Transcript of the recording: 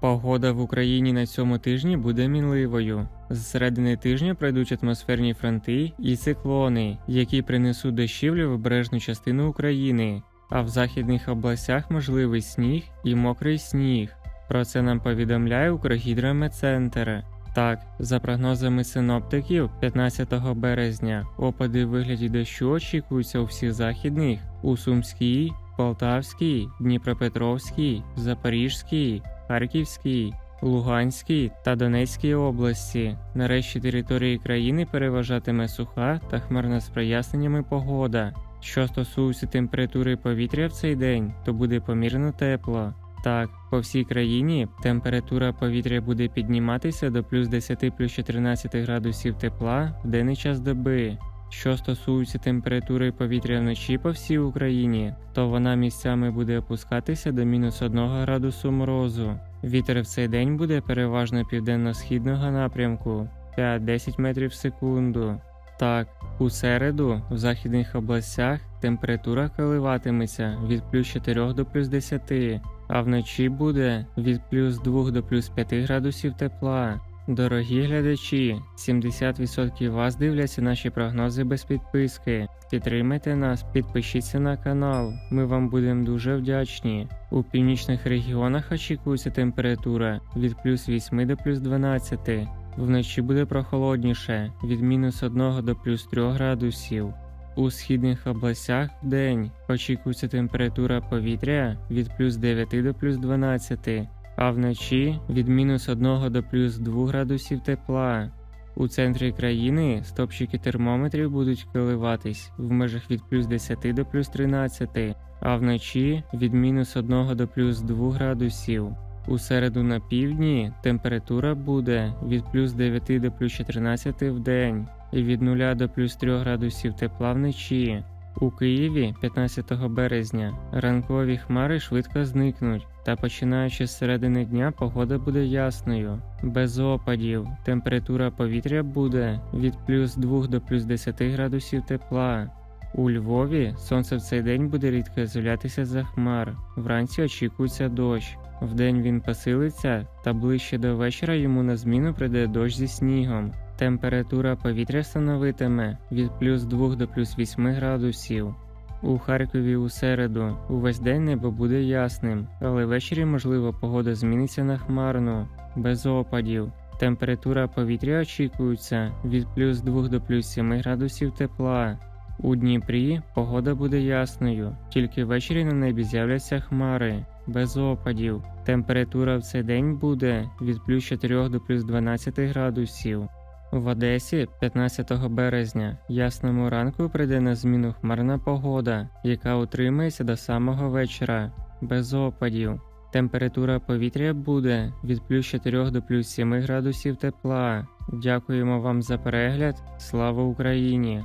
Погода в Україні на цьому тижні буде мінливою. З середини тижня пройдуть атмосферні фронти і циклони, які принесуть дощі в лівобережну частину України, а в західних областях можливий сніг і мокрий сніг. Про це нам повідомляє Укргідрометцентр. Так, за прогнозами синоптиків, 15 березня опади в вигляді дощу очікуються у всіх західних у Сумській, Полтавській, Дніпропетровській, Запорізькій, Харківській, Луганській та Донецькій області. Нарешті території країни переважатиме суха та хмарна з проясненнями погода. Що стосується температури повітря в цей день, то буде помірно тепло. Так, по всій країні температура повітря буде підніматися до плюс 10 плюс 14 градусів тепла в денний час доби. Що стосується температури повітря вночі по всій Україні, то вона місцями буде опускатися до мінус 1 градусу морозу. Вітер в цей день буде переважно південно-східного напрямку 5-10 метрів в секунду. Так, у середу в західних областях температура коливатиметься від плюс 4 до плюс 10, а вночі буде від плюс 2 до плюс 5 градусів тепла. Дорогі глядачі, 70% вас дивляться наші прогнози без підписки. Підтримайте нас, підпишіться на канал. Ми вам будемо дуже вдячні. У північних регіонах очікується температура від плюс 8 до плюс 12. Вночі буде прохолодніше від мінус 1 до плюс 3 градусів. У східних областях в день очікується температура повітря від плюс 9 до плюс 12, а вночі від мінус 1 до плюс 2 градусів тепла. У центрі країни стопчики термометрів будуть коливатись в межах від плюс 10 до плюс 13, а вночі від мінус 1 до плюс 2 градусів. У середу на півдні температура буде від плюс 9 до плюс 14 в день і від 0 до плюс 3 градусів тепла вночі. У Києві 15 березня ранкові хмари швидко зникнуть, та починаючи з середини дня погода буде ясною, без опадів. Температура повітря буде від плюс 2 до плюс 10 градусів тепла. У Львові сонце в цей день буде рідко з'являтися за хмар. Вранці очікується дощ. Вдень він посилиться, та ближче до вечора йому на зміну прийде дощ зі снігом. Температура повітря становитиме від плюс 2 до плюс 8 градусів. У Харкові у середу увесь день небо буде ясним, але ввечері, можливо, погода зміниться на хмарну, без опадів. Температура повітря очікується від плюс 2 до плюс 7 градусів тепла. У Дніпрі погода буде ясною, тільки ввечері на небі з'являться хмари, без опадів. Температура в цей день буде від плюс 4 до плюс 12 градусів. В Одесі 15 березня ясному ранку прийде на зміну хмарна погода, яка утримається до самого вечора, без опадів. Температура повітря буде від плюс 4 до плюс 7 градусів тепла. Дякуємо вам за перегляд. Слава Україні!